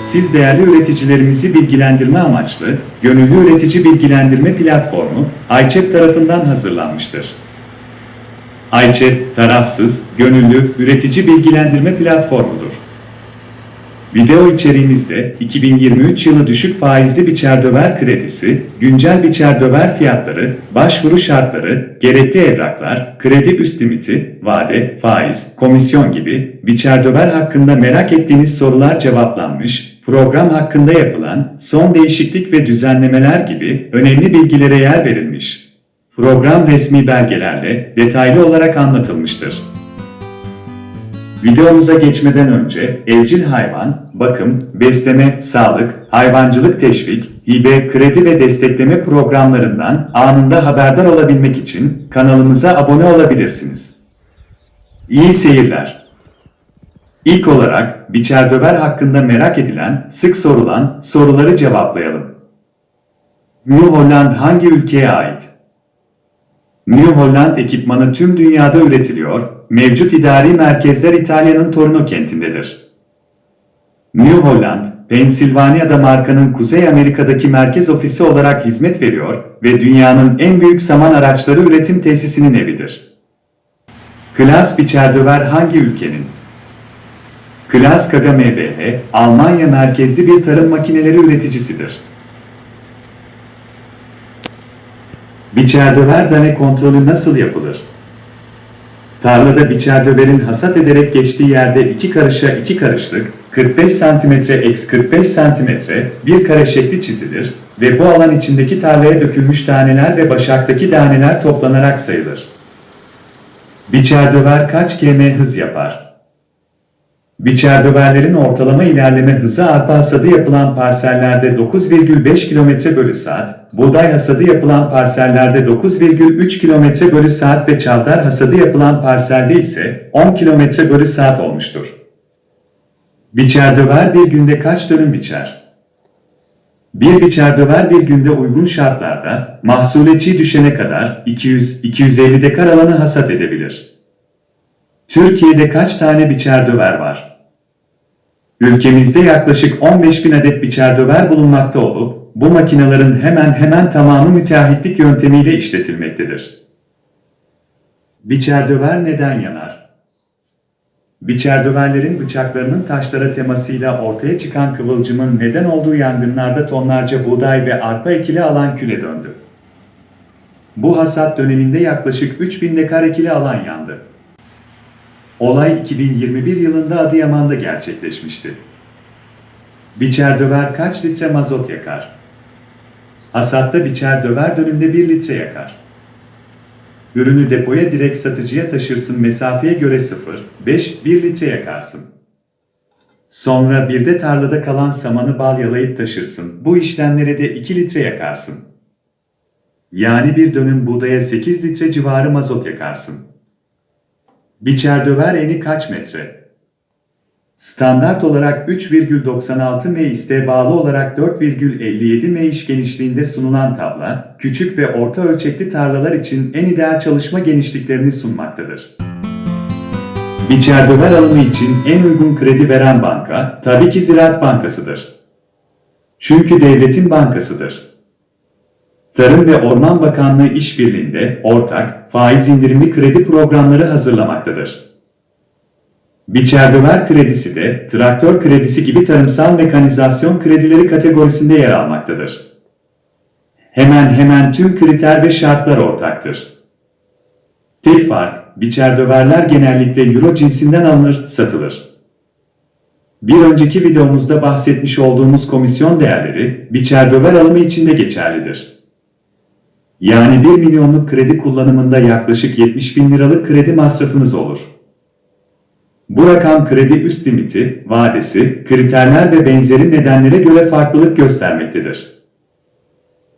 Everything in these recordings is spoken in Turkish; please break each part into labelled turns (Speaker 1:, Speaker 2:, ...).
Speaker 1: siz değerli üreticilerimizi bilgilendirme amaçlı Gönüllü Üretici Bilgilendirme Platformu Ayçep tarafından hazırlanmıştır. Ayçep, tarafsız, gönüllü, üretici bilgilendirme platformudur. Video içeriğimizde 2023 yılı düşük faizli biçer döver kredisi, güncel biçer döver fiyatları, başvuru şartları, gerekli evraklar, kredi üst limiti, vade, faiz, komisyon gibi biçer döver hakkında merak ettiğiniz sorular cevaplanmış, program hakkında yapılan son değişiklik ve düzenlemeler gibi önemli bilgilere yer verilmiş. Program resmi belgelerle detaylı olarak anlatılmıştır. Videomuza geçmeden önce evcil hayvan, bakım, besleme, sağlık, hayvancılık teşvik, hibe, kredi ve destekleme programlarından anında haberdar olabilmek için kanalımıza abone olabilirsiniz. İyi seyirler. İlk olarak biçer döver hakkında merak edilen, sık sorulan soruları cevaplayalım. New Holland hangi ülkeye ait? New Holland ekipmanı tüm dünyada üretiliyor, mevcut idari merkezler İtalya'nın Torino kentindedir. New Holland, Pensilvanya'da markanın Kuzey Amerika'daki merkez ofisi olarak hizmet veriyor ve dünyanın en büyük saman araçları üretim tesisinin evidir. Klaas Biçerdöver hangi ülkenin? Klaas Kaga MBH, Almanya merkezli bir tarım makineleri üreticisidir. Biçerdöver dane kontrolü nasıl yapılır? Tarlada biçerdöverin hasat ederek geçtiği yerde 2 karışa 2 karışlık, 45 cm x 45 cm bir kare şekli çizilir ve bu alan içindeki tarlaya dökülmüş taneler ve başaktaki taneler toplanarak sayılır. Biçerdöver kaç km hız yapar? Biçerdöverlerin ortalama ilerleme hızı arpa hasadı yapılan parsellerde 9,5 km bölü saat, buğday hasadı yapılan parsellerde 9,3 km bölü saat ve çavdar hasadı yapılan parselde ise 10 km bölü saat olmuştur. Biçerdöver bir günde kaç dönüm biçer? Bir biçerdöver bir günde uygun şartlarda mahsule çiğ düşene kadar 200-250 dekar alanı hasat edebilir. Türkiye'de kaç tane biçerdöver var? Ülkemizde yaklaşık 15 bin adet biçerdöver bulunmakta olup, bu makinelerin hemen hemen tamamı müteahhitlik yöntemiyle işletilmektedir. Biçerdöver neden yanar? Biçerdöverlerin bıçaklarının taşlara temasıyla ortaya çıkan kıvılcımın neden olduğu yangınlarda tonlarca buğday ve arpa ekili alan küle döndü. Bu hasat döneminde yaklaşık 3000 dekar ekili alan yandı. Olay 2021 yılında Adıyaman'da gerçekleşmişti. Biçer döver kaç litre mazot yakar? Hasatta biçer döver dönümde 1 litre yakar. Ürünü depoya direkt satıcıya taşırsın mesafeye göre 0, 5, 1 litre yakarsın. Sonra bir de tarlada kalan samanı bal yalayıp taşırsın. Bu işlemlere de 2 litre yakarsın. Yani bir dönüm buğdaya 8 litre civarı mazot yakarsın. Biçer döver eni kaç metre? Standart olarak 3,96 m iste bağlı olarak 4,57 m iş genişliğinde sunulan tabla, küçük ve orta ölçekli tarlalar için en ideal çalışma genişliklerini sunmaktadır. Biçer döver alımı için en uygun kredi veren banka, tabii ki Ziraat Bankası'dır. Çünkü devletin bankasıdır. Tarım ve Orman Bakanlığı işbirliğinde ortak, faiz indirimli kredi programları hazırlamaktadır. Biçerdöver kredisi de traktör kredisi gibi tarımsal mekanizasyon kredileri kategorisinde yer almaktadır. Hemen hemen tüm kriter ve şartlar ortaktır. Tek fark, biçerdöverler genellikle euro cinsinden alınır, satılır. Bir önceki videomuzda bahsetmiş olduğumuz komisyon değerleri biçerdöver alımı için de geçerlidir. Yani 1 milyonluk kredi kullanımında yaklaşık 70 bin liralık kredi masrafınız olur. Bu rakam kredi üst limiti, vadesi, kriterler ve benzeri nedenlere göre farklılık göstermektedir.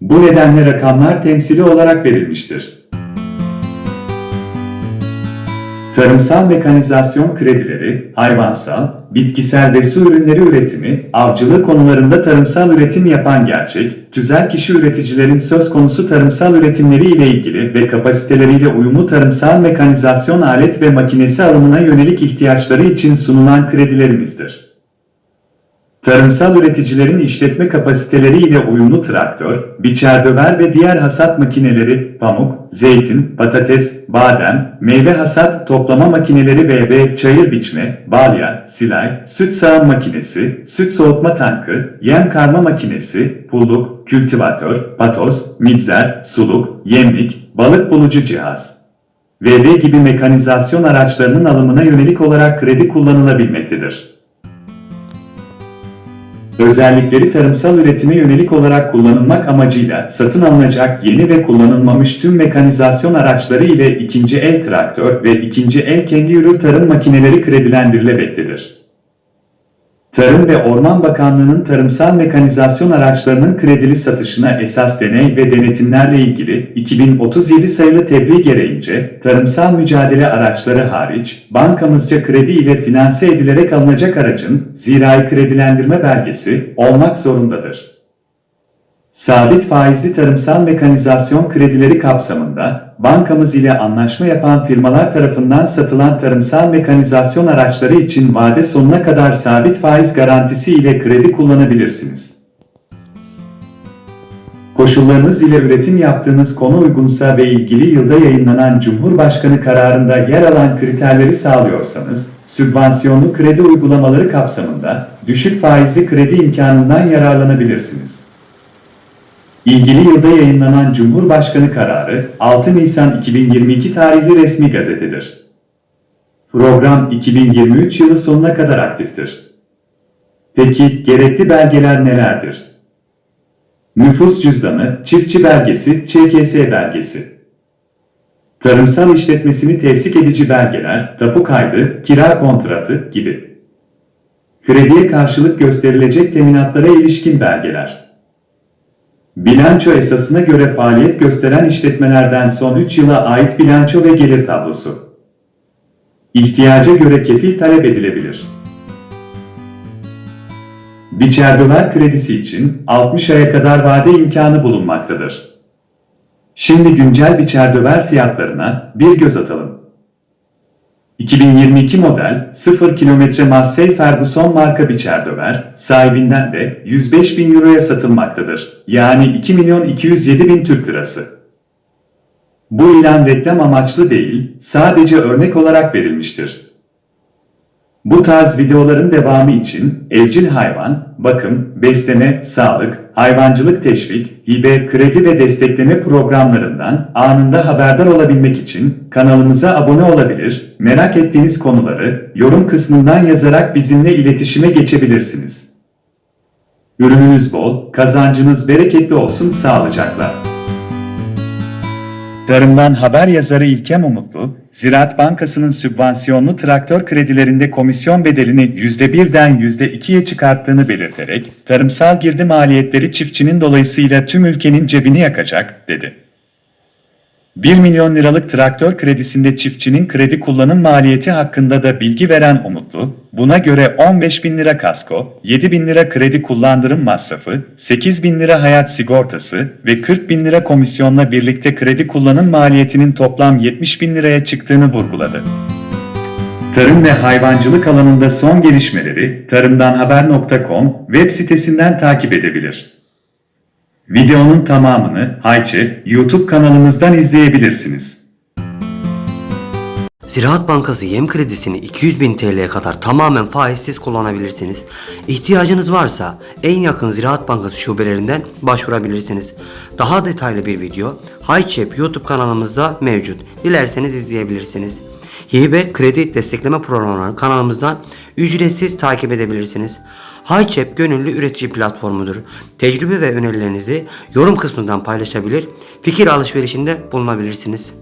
Speaker 1: Bu nedenle rakamlar temsili olarak verilmiştir. Tarımsal mekanizasyon kredileri, hayvansal, bitkisel ve su ürünleri üretimi, avcılık konularında tarımsal üretim yapan gerçek, tüzel kişi üreticilerin söz konusu tarımsal üretimleri ile ilgili ve kapasiteleriyle uyumlu tarımsal mekanizasyon alet ve makinesi alımına yönelik ihtiyaçları için sunulan kredilerimizdir. Tarımsal üreticilerin işletme kapasiteleri ile uyumlu traktör, biçer döver ve diğer hasat makineleri, pamuk, zeytin, patates, badem, meyve hasat toplama makineleri BB, çayır biçme, balya, silay, süt sağım makinesi, süt soğutma tankı, yem karma makinesi, pulluk, kültivatör, patos, migzer, suluk, yemlik, balık bulucu cihaz. VB gibi mekanizasyon araçlarının alımına yönelik olarak kredi kullanılabilmektedir. Özellikleri tarımsal üretime yönelik olarak kullanılmak amacıyla satın alınacak yeni ve kullanılmamış tüm mekanizasyon araçları ile ikinci el traktör ve ikinci el kendi yürür tarım makineleri kredilendirilemektedir. Tarım ve Orman Bakanlığı'nın tarımsal mekanizasyon araçlarının kredili satışına esas deney ve denetimlerle ilgili 2037 sayılı tebliğ gereğince tarımsal mücadele araçları hariç bankamızca kredi ile finanse edilerek alınacak aracın zirai kredilendirme belgesi olmak zorundadır. Sabit faizli tarımsal mekanizasyon kredileri kapsamında bankamız ile anlaşma yapan firmalar tarafından satılan tarımsal mekanizasyon araçları için vade sonuna kadar sabit faiz garantisi ile kredi kullanabilirsiniz. Koşullarınız ile üretim yaptığınız konu uygunsa ve ilgili yılda yayınlanan Cumhurbaşkanı kararında yer alan kriterleri sağlıyorsanız, sübvansiyonlu kredi uygulamaları kapsamında düşük faizli kredi imkanından yararlanabilirsiniz. İlgili yılda yayınlanan Cumhurbaşkanı kararı 6 Nisan 2022 tarihli resmi gazetedir. Program 2023 yılı sonuna kadar aktiftir. Peki gerekli belgeler nelerdir? Nüfus cüzdanı, çiftçi belgesi, ÇKS belgesi. Tarımsal işletmesini tevsik edici belgeler, tapu kaydı, kira kontratı gibi. Krediye karşılık gösterilecek teminatlara ilişkin belgeler. Bilanço esasına göre faaliyet gösteren işletmelerden son 3 yıla ait bilanço ve gelir tablosu. İhtiyaca göre kefil talep edilebilir. Biçer kredisi için 60 aya kadar vade imkanı bulunmaktadır. Şimdi güncel biçer fiyatlarına bir göz atalım. 2022 model 0 kilometre Massey Ferguson marka biçer döver, sahibinden de 105 bin euroya satılmaktadır. Yani 2 milyon 207 bin Türk lirası. Bu ilan reklam amaçlı değil, sadece örnek olarak verilmiştir. Bu tarz videoların devamı için evcil hayvan, bakım, besleme, sağlık, hayvancılık teşvik, hibe, kredi ve destekleme programlarından anında haberdar olabilmek için kanalımıza abone olabilir, merak ettiğiniz konuları yorum kısmından yazarak bizimle iletişime geçebilirsiniz. Ürününüz bol, kazancınız bereketli olsun sağlıcakla. Tarımdan haber yazarı İlkem Umutlu, Ziraat Bankası'nın sübvansiyonlu traktör kredilerinde komisyon bedelini %1'den %2'ye çıkarttığını belirterek, tarımsal girdi maliyetleri çiftçinin dolayısıyla tüm ülkenin cebini yakacak, dedi. 1 milyon liralık traktör kredisinde çiftçinin kredi kullanım maliyeti hakkında da bilgi veren Umutlu, buna göre 15 bin lira kasko, 7 bin lira kredi kullandırım masrafı, 8 bin lira hayat sigortası ve 40 bin lira komisyonla birlikte kredi kullanım maliyetinin toplam 70 bin liraya çıktığını vurguladı. Tarım ve hayvancılık alanında son gelişmeleri tarımdanhaber.com web sitesinden takip edebilir. Videonun tamamını Hayçe YouTube kanalımızdan izleyebilirsiniz.
Speaker 2: Ziraat Bankası yem kredisini 200 bin TL'ye kadar tamamen faizsiz kullanabilirsiniz. İhtiyacınız varsa en yakın Ziraat Bankası şubelerinden başvurabilirsiniz. Daha detaylı bir video Hayçep YouTube kanalımızda mevcut. Dilerseniz izleyebilirsiniz. Hibe kredi destekleme programlarını kanalımızdan ücretsiz takip edebilirsiniz. Hayçep gönüllü üretici platformudur. Tecrübe ve önerilerinizi yorum kısmından paylaşabilir, fikir alışverişinde bulunabilirsiniz.